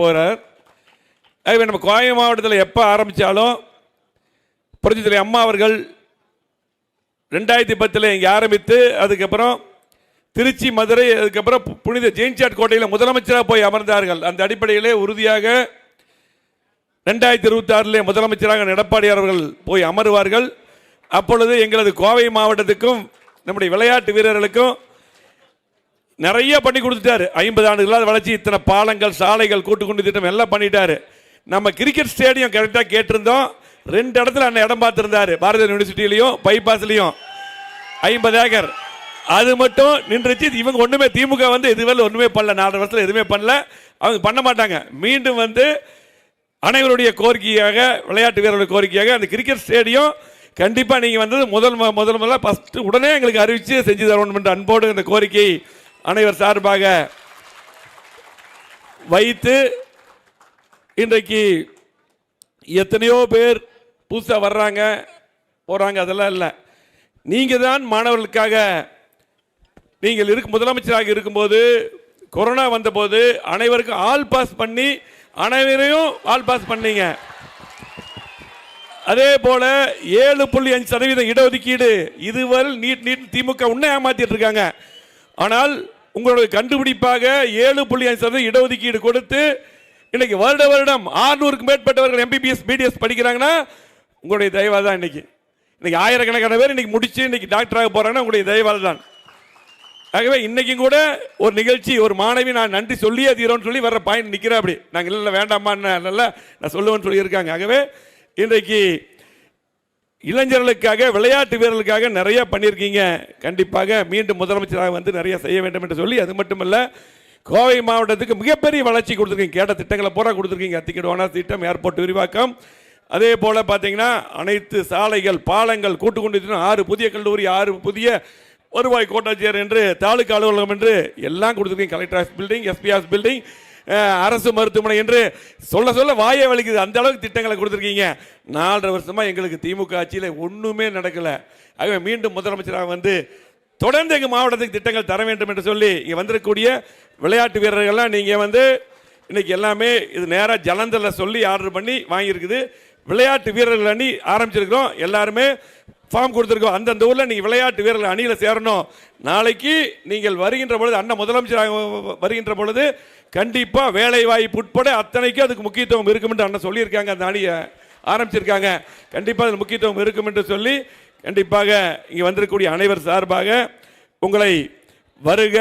போகிறார் ஆகவே நம்ம கோவை மாவட்டத்தில் எப்போ ஆரம்பித்தாலும் புரட்சித்துறை அம்மா அவர்கள் ரெண்டாயிரத்தி பத்தில் இங்கே ஆரம்பித்து அதுக்கப்புறம் திருச்சி மதுரை அதுக்கப்புறம் புனித ஜெயின்சாட் கோட்டையில் முதலமைச்சராக போய் அமர்ந்தார்கள். அந்த அடிப்படையிலே உறுதியாக ரெண்டாயிரத்தி இருபத்தி ஆறிலே முதலமைச்சராக எடப்பாடியார் அவர்கள் போய் அமருவார்கள். அப்பொழுது எங்களது கோவை மாவட்டத்துக்கும் நம்முடைய விளையாட்டு வீரர்களுக்கும் நிறைய பண்ணி கொடுத்துட்டாரு. ஐம்பது ஆண்டுகளாக வளர்ச்சி இத்தனை பாலங்கள் சாலைகள் கூட்டுக்குண்டு திட்டம் எல்லாம் பண்ணிட்டாரு. நம்ம கிரிக்கெட் ஸ்டேடியம் கரெக்டாக கேட்டிருந்தோம். ரெண்டு இடத்துல அண்ணன் இடம் பார்த்துருந்தாரு. பாரதிய யூனிவர்சிட்டிலையும் பைபாஸ்லையும் ஐம்பது ஏக்கர். அது மட்டும் நின்றுச்சு. இவங்க ஒன்றுமே திமுக வந்து இதுவரை ஒன்றுமே பண்ணல. நாலு வருஷத்தில் எதுவுமே பண்ணல. அவங்க பண்ண மாட்டாங்க. மீண்டும் வந்து அனைவருடைய கோரிக்கையாக விளையாட்டு வீரர்களுடைய கோரிக்கையாக அந்த கிரிக்கெட் ஸ்டேடியம் கண்டிப்பாக நீங்கள் வந்தது முதல் முதல் முதல்ல ஃபஸ்ட்டு உடனே எங்களுக்கு அறிவித்து செஞ்சு தரணும் என்ற அன்போடு இந்த கோரிக்கை அனைவர் சார்பாக வைத்து இன்றைக்கு எத்தனையோ பேர் புதுசாக வர்றாங்க போகிறாங்க அதெல்லாம் இல்லை. நீங்கள் தான் மாணவர்களுக்காக நீங்கள் இருக்கு முதலமைச்சராக இருக்கும்போது கொரோனா வந்தபோது அனைவருக்கும் ஆல் பாஸ் பண்ணி அனைவரையும் ஆல் பாஸ் பண்ணீங்க. அதே போல ஏழு புள்ளி அஞ்சு சதவீதம் இடஒதுக்கீடு இதுவரை நீட் நீட் திமுக உன்னை ஏமாத்திட்டு இருக்காங்க. ஆனால் உங்களுடைய கண்டுபிடிப்பாக ஏழு புள்ளி அஞ்சு சதவீதம் இடஒதுக்கீடு கொடுத்து இன்னைக்கு வருட வருடம் ஆறுநூறுக்கு மேற்பட்டவர்கள் எம்பிபிஎஸ் பிடிஎஸ் படிக்கிறாங்கன்னா உங்களுடைய தயவாக தான் இன்னைக்கு. இன்னைக்கு ஆயிரக்கணக்கான பேர் இன்னைக்கு முடிச்சு இன்னைக்கு டாக்டராக போறாங்கன்னா உங்களுடைய தயவால் தான். ஆகவே இன்னைக்கும் கூட ஒரு நிகழ்ச்சி ஒரு மாணவி நான் நன்றி சொல்லியே தீரோன்னு சொல்லி வர்ற பாயிண்ட் நிற்கிறேன் அப்படி நாங்கள் இல்லை வேண்டாமான்னு நல்லா நான் சொல்லுவேன்னு சொல்லியிருக்காங்க. ஆகவே இன்றைக்கு இளைஞர்களுக்காக விளையாட்டு வீரர்களுக்காக நிறைய பண்ணியிருக்கீங்க. கண்டிப்பாக மீண்டும் முதலமைச்சராக வந்து நிறைய செய்ய வேண்டும் என்று சொல்லி அது மட்டுமல்ல கோவை மாவட்டத்துக்கு மிகப்பெரிய வளர்ச்சி கொடுத்துருக்கீங்க. கேட்ட திட்டங்களை பூரா கொடுத்துருக்கீங்க. அத்திக்கடு ஓனர் திட்டம் ஏர்போர்ட் விரிவாக்கம். அதே போல் பார்த்தீங்கன்னா அனைத்து சாலைகள் பாலங்கள் கூட்டுக்குண்டு ஆறு புதிய கல்லூரி ஆறு புதிய வருவாய் கோட்டாட்சியர் என்று தாலுகா அலுவலகம் என்று எல்லாம் கொடுத்துருக்கீங்க. Collector office building SP office building அரசு மருத்துவமனை என்று சொல்ல சொல்ல வாயை வலிக்குது. அந்த அளவுக்கு திட்டங்களை கொடுத்துருக்கீங்க. நாலரை வருஷமா எங்களுக்கு திமுக ஆட்சியில் ஒன்றுமே நடக்கல. ஆகவே மீண்டும் முதலமைச்சராக வந்து தொடர்ந்து எங்கள் மாவட்டத்துக்கு திட்டங்கள் தர வேண்டும் என்று சொல்லி இங்கே வந்திருக்கக்கூடிய விளையாட்டு வீரர்கள்லாம் நீங்கள் வந்து இன்னைக்கு எல்லாமே இது நேராக ஜலந்தரில் சொல்லி ஆர்டர் பண்ணி வாங்கியிருக்குது. விளையாட்டு வீரர்கள் அணி ஆரம்பிச்சிருக்கிறோம். எல்லாருமே ஃபார்ம் கொடுத்துருக்கோம். அந்தந்த ஊரில் நீங்கள் விளையாட்டு வீரர்கள் அணியில் சேரணும். நாளைக்கு நீங்கள் வருகின்ற பொழுது அண்ணன் முதலமைச்சராக வருகின்ற பொழுது கண்டிப்பாக வேலை வாய்ப்பு உட்பட அத்தனைக்கும் அதுக்கு முக்கியத்துவம் இருக்கும் என்று அண்ணன் சொல்லியிருக்காங்க அந்த அணியை ஆரம்பிச்சிருக்காங்க. கண்டிப்பாக அதில் முக்கியத்துவம் இருக்கும் என்று சொல்லி கண்டிப்பாக இங்கே வந்திருக்கக்கூடிய அனைவர் சார்பாக உங்களை வருக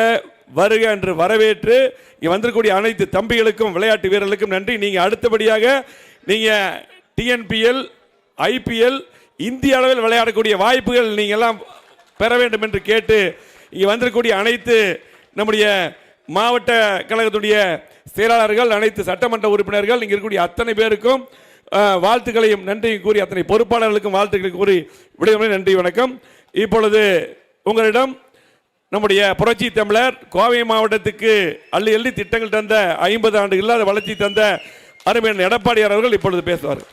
வருக என்று வரவேற்று இங்கே வந்திருக்கக்கூடிய அனைத்து தம்பிகளுக்கும் விளையாட்டு வீரர்களுக்கும் நன்றி. நீங்கள் அடுத்தபடியாக நீங்கள் டிஎன்பிஎல் ஐபிஎல் இந்திய அளவில் விளையாடக்கூடிய வாய்ப்புகள் நீங்கள் எல்லாம் பெற வேண்டும் என்று கேட்டு இங்கே வந்திருக்கக்கூடிய அனைத்து நம்முடைய மாவட்ட கழகத்துடைய செயலாளர்கள் அனைத்து சட்டமன்ற உறுப்பினர்கள் இங்கே இருக்கக்கூடிய அத்தனை பேருக்கும் வாழ்த்துக்களையும் நன்றியும் கூறி அத்தனை பொறுப்பாளர்களுக்கும் வாழ்த்துக்களை கூறி விடையுறை நன்றி வணக்கம். இப்பொழுது உங்களிடம் நம்முடைய புரட்சி தமிழர் கோவை மாவட்டத்துக்கு அள்ளி அள்ளி திட்டங்கள் தந்த ஐம்பது ஆண்டு இல்லாத வளர்ச்சி தந்த அருமையான எடப்பாடியார் அவர்கள் இப்பொழுது பேசுவார்.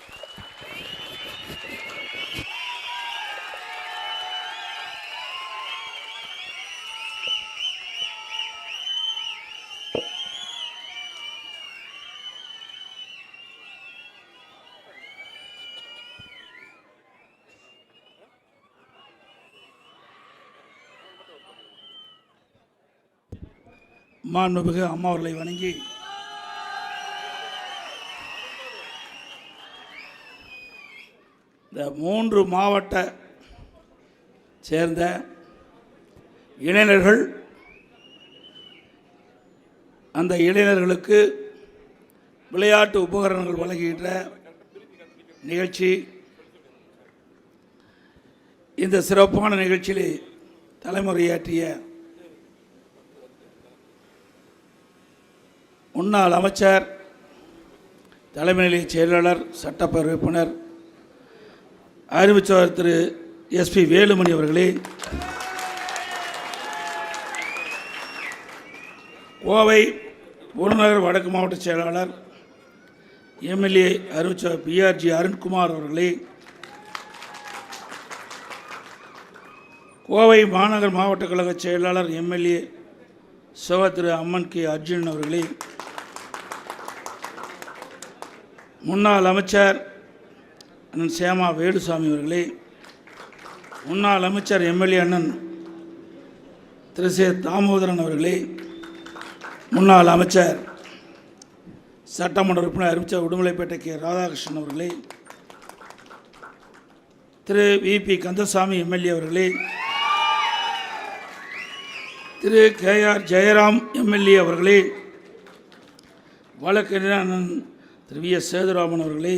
மாண்புமிகு அம்மா அவர்களை வணங்கி இந்த மூன்று மாவட்ட சேர்ந்த இளைஞர்கள் அந்த இளைஞர்களுக்கு விளையாட்டு உபகரணங்கள் வழங்குகின்ற நிகழ்ச்சி. இந்த சிறப்பான நிகழ்ச்சியில் தலைமுறையாற்றிய முன்னாள் அமைச்சர் தலைமை நிலைய செயலாளர் சட்டப்பேரவை உறுப்பினர் அறிவிச்சவர் திரு எஸ்பி வேலுமணி அவர்களே கோவை புறநகர் வடக்கு மாவட்ட செயலாளர் எம்எல்ஏ அறிவிச்சவர் பிஆர்ஜி அருண்குமார் அவர்களே கோவை மாநகர் மாவட்ட கழக செயலாளர் எம்எல்ஏ சகோதர அம்மன் கே அர்ஜுன் அவர்களே முன்னாள் அமைச்சர் அண்ணன் சேமா வேலுசாமி அவர்களே முன்னாள் அமைச்சர் எம்எல்ஏ அண்ணன் திரு சே தாமோதரன் அவர்களே முன்னாள் அமைச்சர் சட்டமன்ற உறுப்பினர் அறிவிச்சர் உடுமலைப்பேட்டை கே. ராதாகிருஷ்ணன் அவர்களே திரு. விபி கந்தசாமி எம்எல்ஏ அவர்களே Thiru. K. R. Jayaram MLA அவர்களே வழக்கறிஞர் அண்ணன் திரு வி எஸ் சேதுராமன் அவர்களே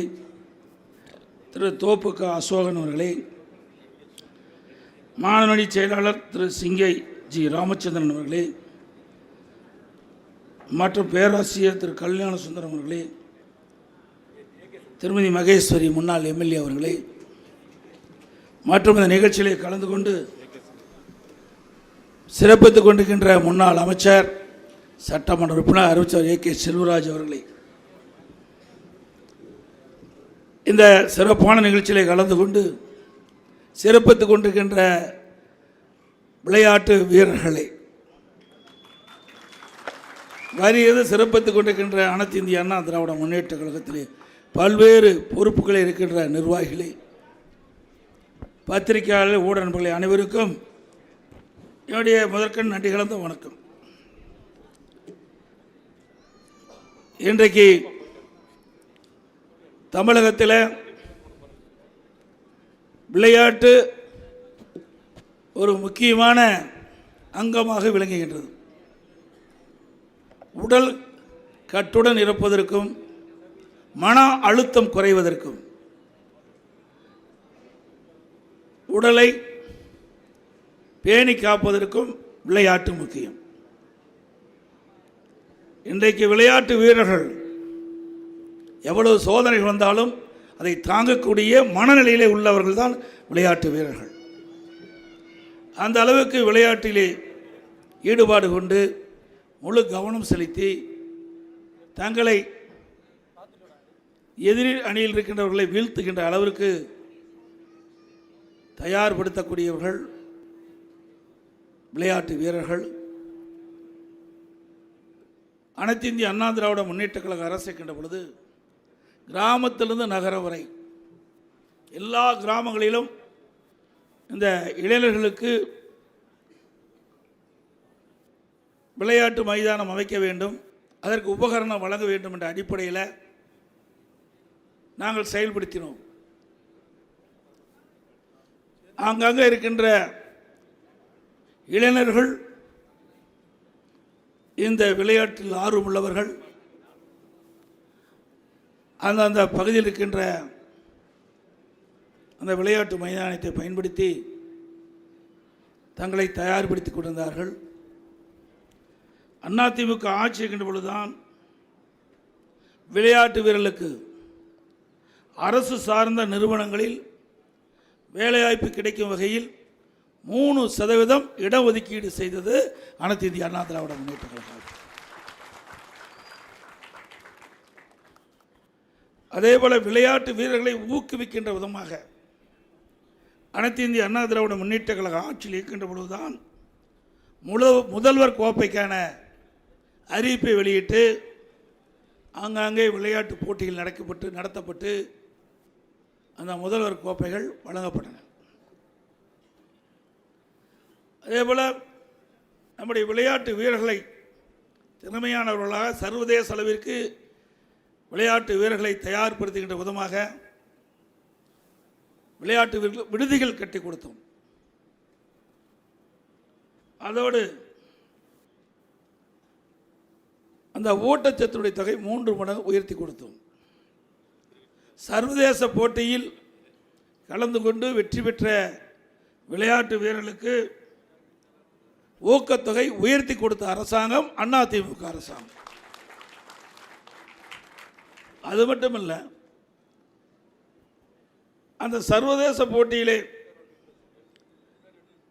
திரு தோப்புக்க அசோகன் அவர்களே மாணவனி செயலாளர் திரு சிங்கை ஜி ராமச்சந்திரன் அவர்களே மற்றும் பேராசிரியர் திரு கல்யாண சுந்தரம் அவர்களே திருமதி மகேஸ்வரி முன்னாள் எம்எல்ஏ அவர்களே மற்றும் இந்த நிகழ்ச்சியிலே கலந்து கொண்டு சிறப்பித்துக் கொண்டிருக்கின்ற முன்னாள் அமைச்சர் சட்டமன்ற உறுப்பினர் அறிவிச்சர் ஏ கே செல்வராஜ் அவர்களை. இந்த சிறப்பான நிகழ்ச்சியிலே கலந்து கொண்டு சிறப்பித்து கொண்டிருக்கின்ற விளையாட்டு வீரர்களை வரியது சிறப்பித்து கொண்டிருக்கின்ற அனைத்து இந்திய அண்ணா திராவிட முன்னேற்ற கழகத்திலே பல்வேறு பொறுப்புகளில் இருக்கின்ற நிர்வாகிகளே பத்திரிகையாளர் ஊட நண்பர்களை அனைவருக்கும் என்னுடைய முதற்கண் நன்றி கலந்த வணக்கம். இன்றைக்கு தமிழகத்தில் விளையாட்டு ஒரு முக்கியமான அங்கமாக விளங்குகின்றது. உடல் கட்டுடன் இருப்பதற்கும் மன அழுத்தம் குறைவதற்கும் உடலை பேணி காப்பதற்கும் விளையாட்டு முக்கியம். இன்றைக்கு விளையாட்டு வீரர்கள் எவ்வளவு சோதனைகள் வந்தாலும் அதை தாங்கக்கூடிய மனநிலையிலே உள்ளவர்கள் தான் விளையாட்டு வீரர்கள். அந்த அளவுக்கு விளையாட்டிலே ஈடுபாடு கொண்டு முழு கவனம் செலுத்தி தங்களை எதிரில் அணியில் இருக்கின்றவர்களை வீழ்த்துகின்ற அளவிற்கு தயார்படுத்தக்கூடியவர்கள் விளையாட்டு வீரர்கள். அனைத்து இந்திய அண்ணா திராவிட முன்னேற்ற கழக அரசு இருக்கின்ற பொழுது கிராமத்திலிருந்து நகரம் வரை எல்லா கிராமங்களிலும் இந்த இளைஞர்களுக்கு விளையாட்டு மைதானம் அமைக்க வேண்டும் அதற்கு உபகரணம் வழங்க வேண்டும் என்ற அடிப்படையில் நாங்கள் செயல்படுத்தினோம். அங்கங்கே இருக்கின்ற இளைஞர்கள் இந்த விளையாட்டில் ஆர்வமுள்ளவர்கள் அந்த அந்த பகுதியில் இருக்கின்ற அந்த விளையாட்டு மைதானத்தை பயன்படுத்தி தங்களை தயார்படுத்திக் கொண்டிருந்தார்கள். அதிமுக ஆட்சி இருக்கின்ற பொழுதுதான் விளையாட்டு வீரர்களுக்கு அரசு சார்ந்த நிறுவனங்களில் வேலைவாய்ப்பு கிடைக்கும் வகையில் மூணு சதவீதம் இடஒதுக்கீடு செய்தது அனைத்து இந்திய அண்ணா திராவிட முன்னேற்ற கழகம். அதேபோல விளையாட்டு வீரர்களை ஊக்குவிக்கின்ற விதமாக அனைத்து இந்திய அண்ணா திராவிட முன்னேற்ற கழக ஆட்சியில் இருக்கின்ற பொழுதுதான் முழு முதல்வர் கோப்பைக்கான அறிவிப்பை வெளியிட்டு ஆங்காங்கே விளையாட்டு போட்டிகள் நடக்கப்பட்டு நடத்தப்பட்டு அந்த முதல்வர் கோப்பைகள் வழங்கப்பட்டன. அதேபோல் நம்முடைய விளையாட்டு வீரர்களை திறமையானவர்களாக சர்வதேச அளவிற்கு விளையாட்டு வீரர்களை தயார்படுத்துகின்ற விதமாக விளையாட்டு வீரர்கள் விடுதிகள் கட்டி கொடுத்தோம். அதோடு அந்த ஊட்டச்சத்துடைய தொகை மூன்று மடங்கு உயர்த்தி கொடுத்தோம். சர்வதேச போட்டியில் கலந்து கொண்டு வெற்றி பெற்ற விளையாட்டு வீரர்களுக்கு ஊக்கத்தொகை உயர்த்தி கொடுத்த அரசாங்கம் அதிமுக அரசாங்கம். அது மட்டும் இல்லை அந்த சர்வதேச போட்டியிலே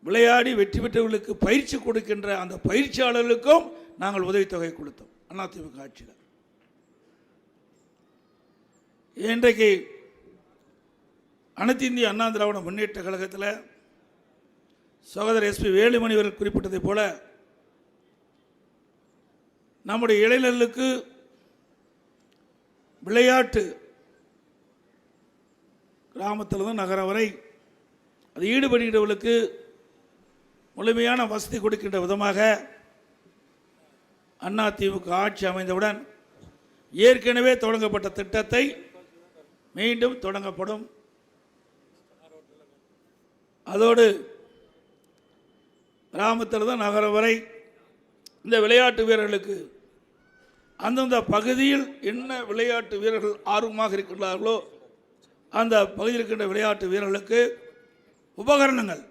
விளையாடி வெற்றி பெற்றவர்களுக்கு பயிற்சி கொடுக்கின்ற அந்த பயிற்சியாளர்களுக்கும் நாங்கள் உதவித்தொகை கொடுத்தோம் அதிமுக ஆட்சியில். இன்றைக்கு அனைத்து இந்திய அண்ணா திராவிட முன்னேற்ற கழகத்தில் சகோதரர் எஸ்பி வேலுமணி அவர்கள் குறிப்பிட்டதைப் போல நம்முடைய இளைஞர்களுக்கு விளையாட்டு. கிராமத்திலிருந்து நகரம் வரை அது ஈடுபடுகிறவர்களுக்கு முழுமையான வசதி கொடுக்கின்ற விதமாக அதிமுக ஆட்சி அமைந்தவுடன் ஏற்கனவே தொடங்கப்பட்ட திட்டத்தை மீண்டும் தொடங்கப்படும். அதோடு கிராமத்திலிருந்து நகரம் வரை இந்த விளையாட்டு வீரர்களுக்கு அந்தந்த பகுதியில் என்ன விளையாட்டு வீரர்கள் ஆர்வமாக இருக்கின்றார்களோ அந்த பகுதியில் இருக்கின்ற விளையாட்டு வீரர்களுக்கு உபகரணங்கள்.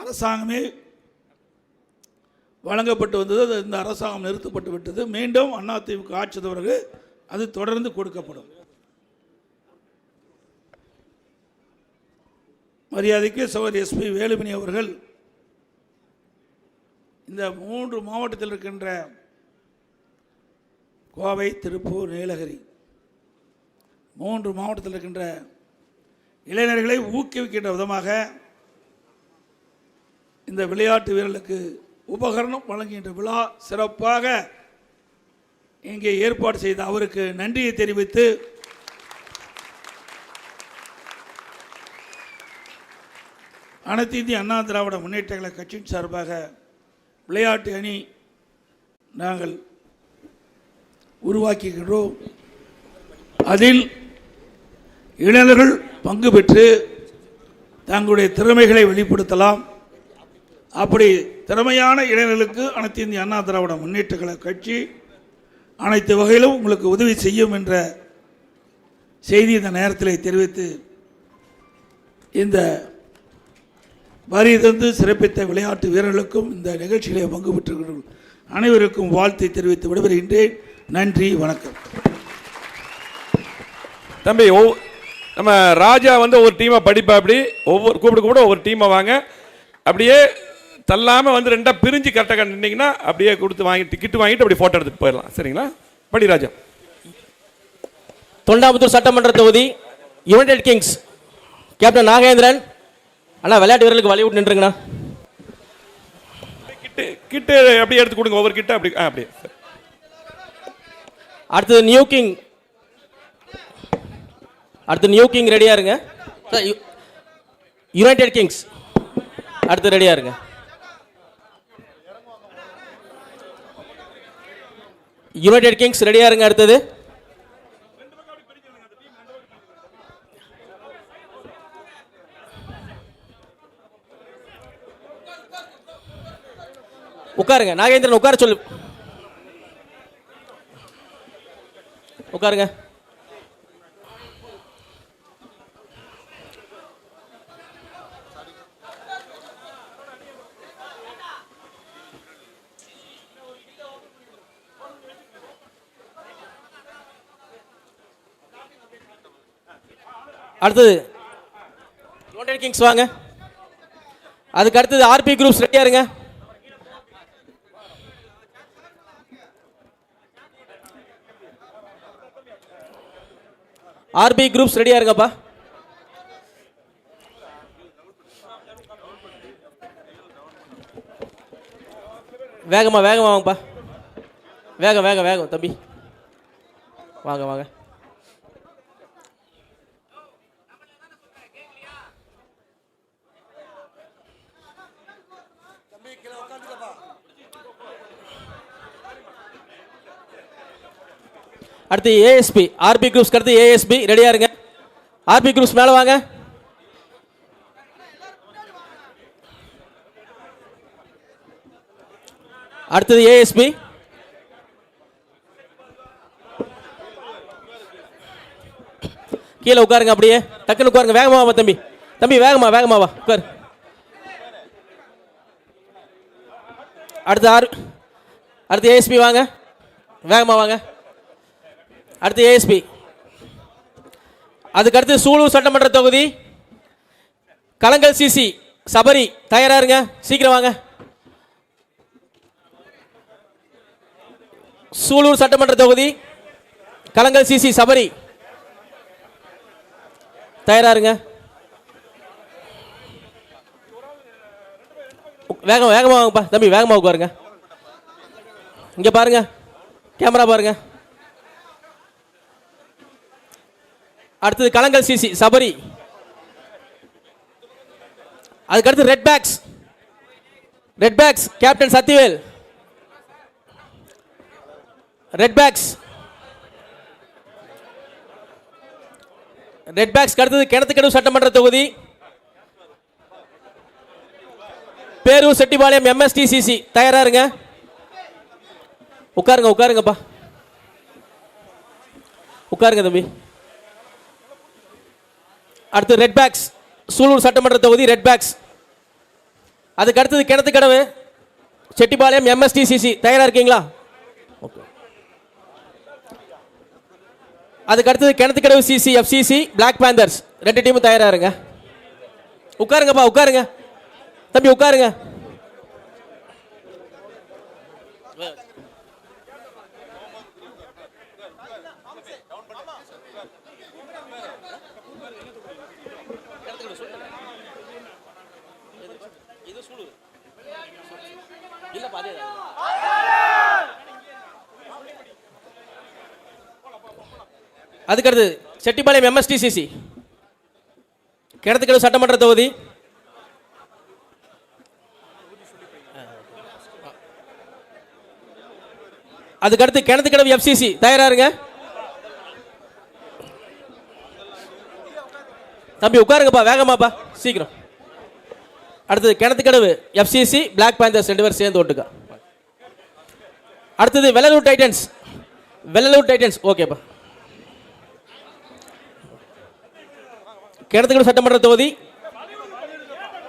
அரசாங்கமே வழங்கப்பட்டு வந்தது அது இந்த அரசாங்கம் நிறுத்தப்பட்டு விட்டது. மீண்டும் அதிமுக ஆட்சி பிறகு அது தொடர்ந்து கொடுக்கப்படும். மரியாதைக்கு சோதரி எஸ்பி வேலுமணி அவர்கள் இந்த மூன்று மாவட்டத்தில் இருக்கின்ற கோவை திருப்பூர் நீலகிரி. மூன்று மாவட்டத்தில் இருக்கின்ற இளைஞர்களை ஊக்குவிக்கின்ற விதமாக இந்த விளையாட்டு வீரர்களுக்கு உபகரணம் வழங்குகின்ற விழா சிறப்பாக இங்கே ஏற்பாடு செய்த அவருக்கு நன்றியை தெரிவித்து அனைத்து இந்திய அண்ணா திராவிட முன்னேற்ற கட்சியின் சார்பாக விளையாட்டு அணி நாங்கள் உருவாக்குகின்றோம் அதில் இளைஞர்கள் பங்கு பெற்று தங்களுடைய திறமைகளை வெளிப்படுத்தலாம். அப்படி திறமையான இளைஞர்களுக்கு அனைத்து இந்திய அண்ணா திராவிட முன்னேற்ற கழக கட்சி அனைத்து வகையிலும் உங்களுக்கு உதவி செய்யும் என்ற செய்தி இந்த நேரத்தில் தெரிவித்து இந்த வரி தந்து சிறப்பித்த விளையாட்டு வீரர்களுக்கும் இந்த நிகழ்ச்சியிலே பங்கு பெற்றிருக்கிறவர்கள் அனைவருக்கும் வாழ்த்தை தெரிவித்து விடைபெறுகின்றேன். நன்றி வணக்கம். தம்பி ஒவ் நம்ம ராஜா வந்து ஒரு டீமை படிப்பா அப்படி ஒவ்வொரு கூப்பிட கூட ஒவ்வொரு டீமை வாங்க. அப்படியே தள்ளாமல் வந்து ரெண்டாக பிரிஞ்சு கரெக்டாக நின்னீங்கன்னா அப்படியே கொடுத்து வாங்கி டிக்கெட் வாங்கிட்டு அப்படி ஃபோட்டோ எடுத்துட்டு போயிடலாம். சரிங்களா? படி ராஜா. தொண்டாமுத்தூர் சட்டமன்ற தொகுதி யுனைடெட் கிங்ஸ் கேப்டன் நாகேந்திரன் அண்ணா விளையாட்டு வீரர்களுக்கு வழி விட்டு நின்றுங்கண்ணா. கிட்டு கிட்டு அப்படியே எடுத்து கொடுங்க ஒவ்வொரு கிட்ட அப்படி ஆ அப்படியே. அடுத்தது நியூ கிங் அடுத்து நியூ கிங் ரெடியாக இருங்க. சார், யுனைடெட் கிங்ஸ் அடுத்து ரெடியாக இருங்க. யுனைடெட் கிங்ஸ் ரெடியாக இருங்க அடுத்தது. உட்காருங்க. நாகேந்திரன் உட்கார சொல்லு. உட்காருங்க. அடுத்தது யுனைடெட் கிங்ஸ் வாங்க. அதுக்கு அடுத்தது ஆர்பி குரூப்ஸ் ரெடியா இருங்க. ஆர்பி குரூப்ஸ் ரெடியாக இருங்கப்பா. வேகமாக வேகமாக வாங்கப்பா. வேகம் வேகம் வேகம் தம்பி. வாங்க வாங்க. அடுத்து ஏஎஸ்பி ஆர்பி குரூப்ஸ்க்கு அடுத்து ஏஎஸ்பி ரெடியா இருங்க. ஆர்பி குரூப்ஸ் மேலே வாங்க. அடுத்தது ஏஎஸ்பி கீழே உட்காருங்க அப்படியே. டக்குன்னு உட்காருங்க. வேகமா வா தம்பி. தம்பி வேகமா வேகமா வா. உட்காரு. அடுத்து ஆர் அடுத்து ஏஎஸ்பி வாங்க. வேகமா வாங்க. அடுத்து ஏஎஸ்பி அதுக்கு அடுத்து சூலூர் சட்டமன்ற தொகுதி. கலங்கல் சிசி சபரி தயாரா இருங்க. சீக்கிரம் வாங்க. சூலூர் சட்டமன்ற தொகுதி. கலங்கல் சிசி சபரி. தயாரா இருங்க. வேகம் வேகமாக வாங்கப்பா. தம்பி வேகமாக உட்காருங்க. இங்கே பாருங்க. கேமரா பாருங்க. அடுத்தது கலங்கல் சிசி சபரி. அதுக்கடுத்து Red Backs Red Backs captain Sathivel. Red Backs Red Backs அடுத்தது கிணத்துக்கடவு சட்டமன்ற தொகுதி. பேரூர் செட்டிபாளையம் எம்எஸ்டிசிசி தயாரா இருங்க. உட்காருங்க உட்காருங்கப்பா. உட்காருங்க தம்பி. அடுத்து ரெட் பேக்ஸ் சூலூர் சட்டமன்ற தொகுதி ரெட் பேக்ஸ் அதுக்கு அடுத்தது கிணத்துக்கடவு செட்டிபாளையம் எம்எஸ்டிசிசி தயாரா இருக்கீங்களா? ஓகே அதுக்கு அடுத்தது Kinathukadavu CC FCC Black Panthers ரெண்டு டீமும் தயாரா இருங்க. உட்காருங்கப்பா உட்காருங்க. தம்பி உட்காருங்க. அதுக்கடுத்து செட்டிப்பாளையம் எம்எஸ்டிசிசி கிணத்துக்கடவு சட்டமன்ற தொகுதி. அதுக்கடுத்து கிணத்துக்கடவு எஃப்சிசி தயாரா இருங்க. தம்பி உட்காருங்கப்பா வேகமாப்பா சீக்கிரம். அடுத்தது கிணத்துக்கடவு எஃப்சிசி பிளாக் பேந்தர்ஸ் ரெண்டு பேரும் சேர்ந்து ஓட்டுக்கா. அடுத்தது வெள்ளலூர் டைட்டன்ஸ் வெள்ளலூர் டைட்டன்ஸ் ஓகேப்பா கிணத்துக்கடவு சட்டமன்ற தொகுதி.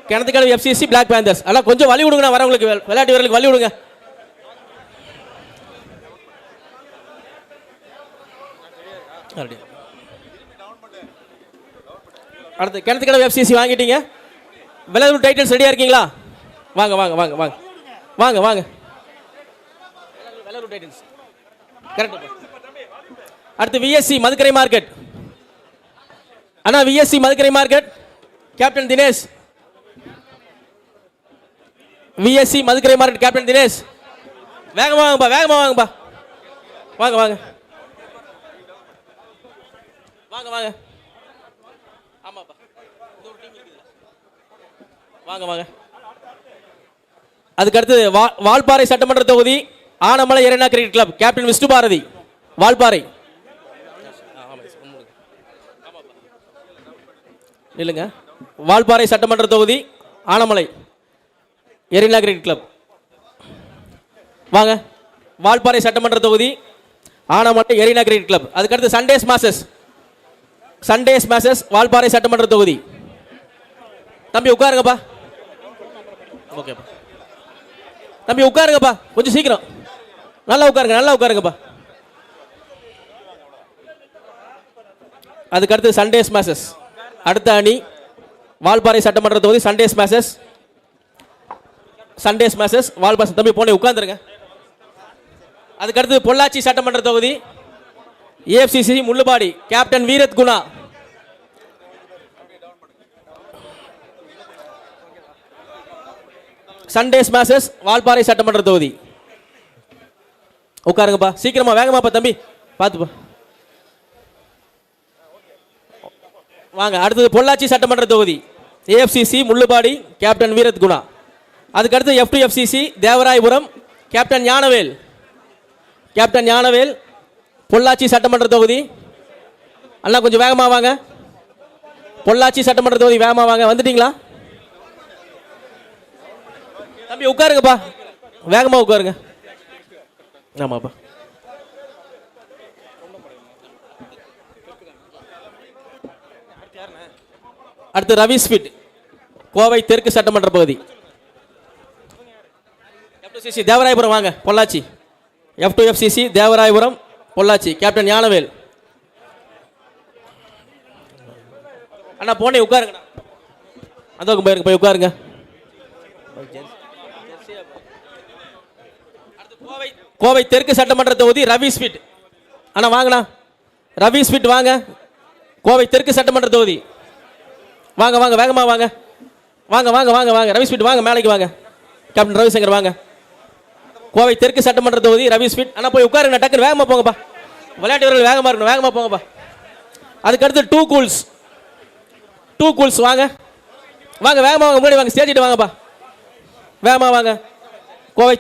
கிணத்துக்கடவு எஃப்சிசி பிளாக் பேந்தர்ஸ் அதெல்லாம் கொஞ்சம் வழி விடுங்கண்ணா வரவங்களுக்கு விளையாட்டு வீரர்களுக்கு வழி விடுங்க அடுத்து கிணத்துக்கடவு எஃப்சிசி வாங்கிட்டீங்க. விளையாட்டு டைட்டன்ஸ் ரெடியாக இருக்கீங்களா? வாங்க வாங்க வாங்க வாங்க. வாங்க வாங்க. விளையாட்டு டைட்டன்ஸ் கரெக்ட் அடுத்து விஎஸ்சி மதுக்கரை மார்க்கெட் அண்ணா VSC Madukkarai Market. Captain Dinesh. VSC Madukkarai Market captain Dinesh. வேகமாக வாங்கப்பா வேகமாக வாங்கப்பா. வாங்க வாங்க. வாங்க வாங்க. ஆமாப்பா. வாங்க வாங்க. அதுக்கடுத்து வா வால்பாறை சட்டமன்ற தொகுதி ஆனமலை இரண்டா Cricket Club captain Vishnu Bharathi Valparai. இல்லைங்க. வால்பாறை சட்டமன்ற தொகுதி ஆனமலை எரினா கிரிக்கெட் கிளப். வாங்க. வால்பாறை சட்டமன்ற தொகுதி ஆனமலை எரினா கிரிக்கெட் கிளப். அதுக்கடுத்து Sundays Masses Sundays Masses Valparai சட்டமன்ற தொகுதி. தம்பி உட்காருங்கப்பா. ஓகேப்பா தம்பி உட்காருங்கப்பா. கொஞ்சம் சீக்கிரம். நல்லா உட்காருங்க நல்லா உட்காருங்கப்பா. அதுக்கடுத்து சண்டேஸ் மேசஸ் அடுத்த அணி வால்பாறை சட்டமன்ற தொகுதி Sundays masses Sundays masses Valparai தம்பி போனே உட்காந்துருங்க அதுக்கடுத்து பொள்ளாச்சி சட்டமன்ற தொகுதி AFCC Mullupadi captain Veerath Guna. Sundays masses Valparai சட்டமன்ற தொகுதி. உட்காருங்கப்பா சீக்கிரமா வேகமாப்பா தம்பி. பார்த்துப்பா. வாங்க அடுத்தது பொள்ளாச்சி சட்டமன்ற தொகுதி. AFCC Mullupadi captain Veerath Guna. அதுக்கடுத்து F two FCC Devarayapuram captain Gnanavel. Captain Gnanavel Pollachi சட்டமன்ற தொகுதி. அண்ணா கொஞ்சம் வேகமாக வாங்க. பொள்ளாச்சி சட்டமன்ற தொகுதி வேகமாக வாங்க. வந்துட்டீங்களா? தம்பி உட்காருங்கப்பா. வேகமாக உட்காருங்க. ஆமாப்பா. அடுத்து ரவி ஸ்வீட் கோவை தெற்கு சட்டமன்ற பகுதி. எஃப்டிசிசி தேவராயபுரம் வாங்க Pollachi. F two FCC Devarayapuram Pollachi. Captain Gnanavel. அண்ணா போனே உட்காருங்கண்ணா. அந்த பக்கம் போயிருங்க போய் உட்காருங்க. கோவை கோவை தெற்கு சட்டமன்ற தொகுதி ரவி ஸ்வீட் அண்ணா வாங்கண்ணா. ரவி ஸ்வீட் வாங்க. கோவை தெற்கு சட்டமன்ற தொகுதி. வாங்க வாங்க வேகமா வாங்க. வாங்க வாங்க வாங்க வாங்க. ரவி ஸ்வீட் வாங்க மேலைக்கு வாங்க. கேப்டன் ரவிசங்கர் வாங்க. கோவை தெற்கு சட்டமன்ற தொகுதி ரவி ஸ்வீட். ஆனால் போய் உட்காருங்க டக்குன்னு வேகமாக போங்கப்பா. விளையாட்டு வீரர்கள் வேகமாக இருக்கணும் வேகமாக போங்கப்பா. அதுக்கடுத்து டூ கூல்ஸ் டூ கூல்ஸ் வாங்க. வாங்க வேகமாக வாங்க முன்னாடி வாங்க ஸ்டேஜிட்டு வாங்கப்பா. வேகமாக வாங்க. கோவை